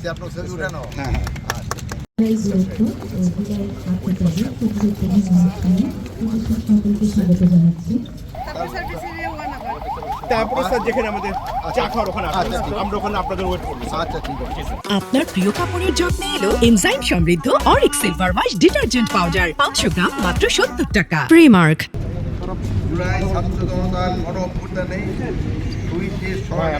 দিচ্ছি আপনার ছবি উঠানো? হ্যাঁ হ্যাঁ। আচ্ছা। আচ্ছা ঠিক আছে। আপনার প্রিয় কাপড়ের যত্নে এলো এনজাইম সমৃদ্ধ অরিক সিলভার ওয়াশ ডিটারজেন্ট পাউডার পাঁচশো গ্রাম মাত্র সত্তর টাকা। প্রিমার্ক জুলাই ছাত্র জনতার গণ অভ্যুত্থানে শহীদদের স্মরণে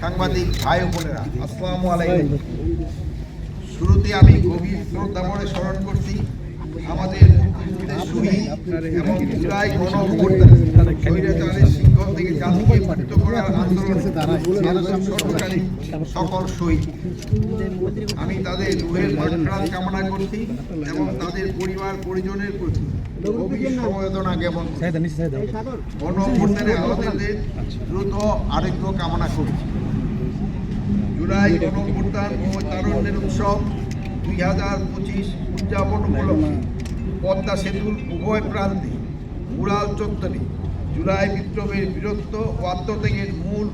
সাংবাদিক ভাই বোনেরা, আসসালামু আলাইকুম। শুরুতে আমি গভীর শ্রদ্ধা করে স্মরণ করছি আমাদের এবং সকল আমি তাদের রুহের কামনা করছি এবং তাদের পরিবার পরিজনের সমবেদনা জ্ঞাপন। গণ দ্রুত আরোগ্য কামনা করছি। জুলাই গণ অভ্যুত্থান ও তারুণ্যের উৎসব দুই হাজার পঁচিশ উদযাপন উপলক্ষে। পদ্মা সেতুর উভয় প্রান্তে মুরাল চত্বরে জুলাই বিপ্লবের বীরত্ব ও আত্মত্যাগের মূল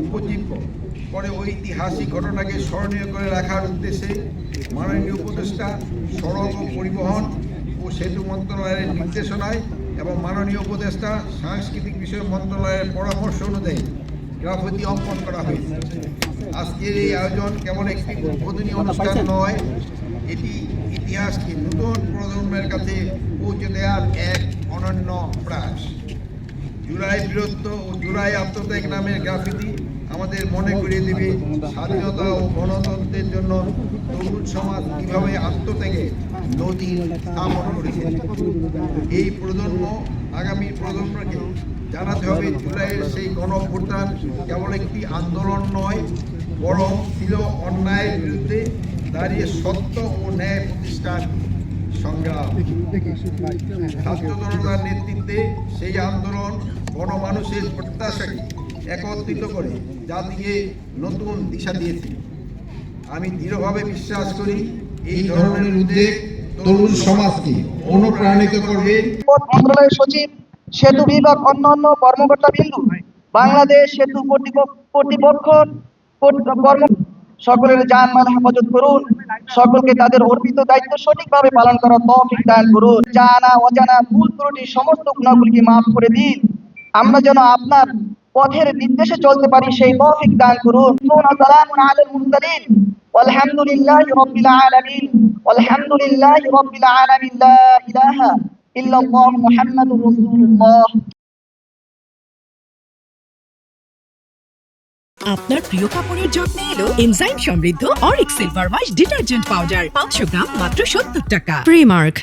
উপজীব্য করে ঐতিহাসিক ঘটনাকে স্মরণীয় করে রাখার উদ্দেশ্যে মাননীয় উপদেষ্টা সড়ক ও পরিবহন ও সেতু মন্ত্রণালয়ের নির্দেশনায় এবং মাননীয় উপদেষ্টা সাংস্কৃতিক বিষয় মন্ত্রণালয়ের পরামর্শ অনুযায়ী গ্রাফতি অঙ্কন করা হয়েছে। আজকের এই আয়োজন কেমন একটি উদ্বোধনী অনুষ্ঠান নয়, এটি ইতিহাসকে নতুন প্রজন্মের কাছে পৌঁছে দেওয়ার এক অনন্য প্রয়াস। জুলাই বীরত্ব ও জুলাই আত্মত্যাগ নামের গ্রাফিতি আমাদের মনে করিয়ে দেবে স্বাধীনতা ও গণতন্ত্রের জন্য তরুণ সমাজ কীভাবে আত্মত্যাগে নদী স্থাপন করেছে। এই প্রজন্ম, আগামী প্রজন্মকে জানাতে হবে জুলাইয়ের সেই গণ কেবল একটি আন্দোলন নয়, বরং ছিল অন্যায়ের বিরুদ্ধে দাঁড়িয়ে সত্য ও ন্যায় প্রতিষ্ঠান সংগ্রাম। ছাত্র জনতার নেতৃত্বে সেই আন্দোলন গণমানুষের প্রত্যাশাকে একত্রিত করে জাতিকে নতুন দিশা দিয়েছে। আমি দৃঢ়ভাবে বিশ্বাস করি এই ধরনের উদ্যোগ তরুণ সমাজকে অনুপ্রাণিত করবে। মন্ত্রণালয়ের সচিব সেতু বিভাগ অন্যান্য কর্মকর্তা বিন্দু, বাংলাদেশ সেতু কর্তৃপক্ষ কর্তৃপক্ষ কর্তৃ- কর্ম সকলের জানমাল হেফাজত করুন। সকলকে তাদের অর্পিত দায়িত্ব সঠিকভাবে পালন করার তৌফিক দান করুন। জানা, অজানা ভুল ত্রুটি সমস্ত গুণাগুলিকে মাফ করে দিন। আমরা যেন আপনার পথের নির্দেশে চলতে পারি সেই তৌফিক দান করুন। সালামুন আলাল মুরসালিন। আপনার প্রিয় কাপড়ের যত্নে এলো এনজাইম সমৃদ্ধ অরিক সিলভার ওয়াশ ডিটারজেন্ট পাউডার। পাঁচশো গ্রাম মাত্র সত্তর টাকা। প্রিমার্ক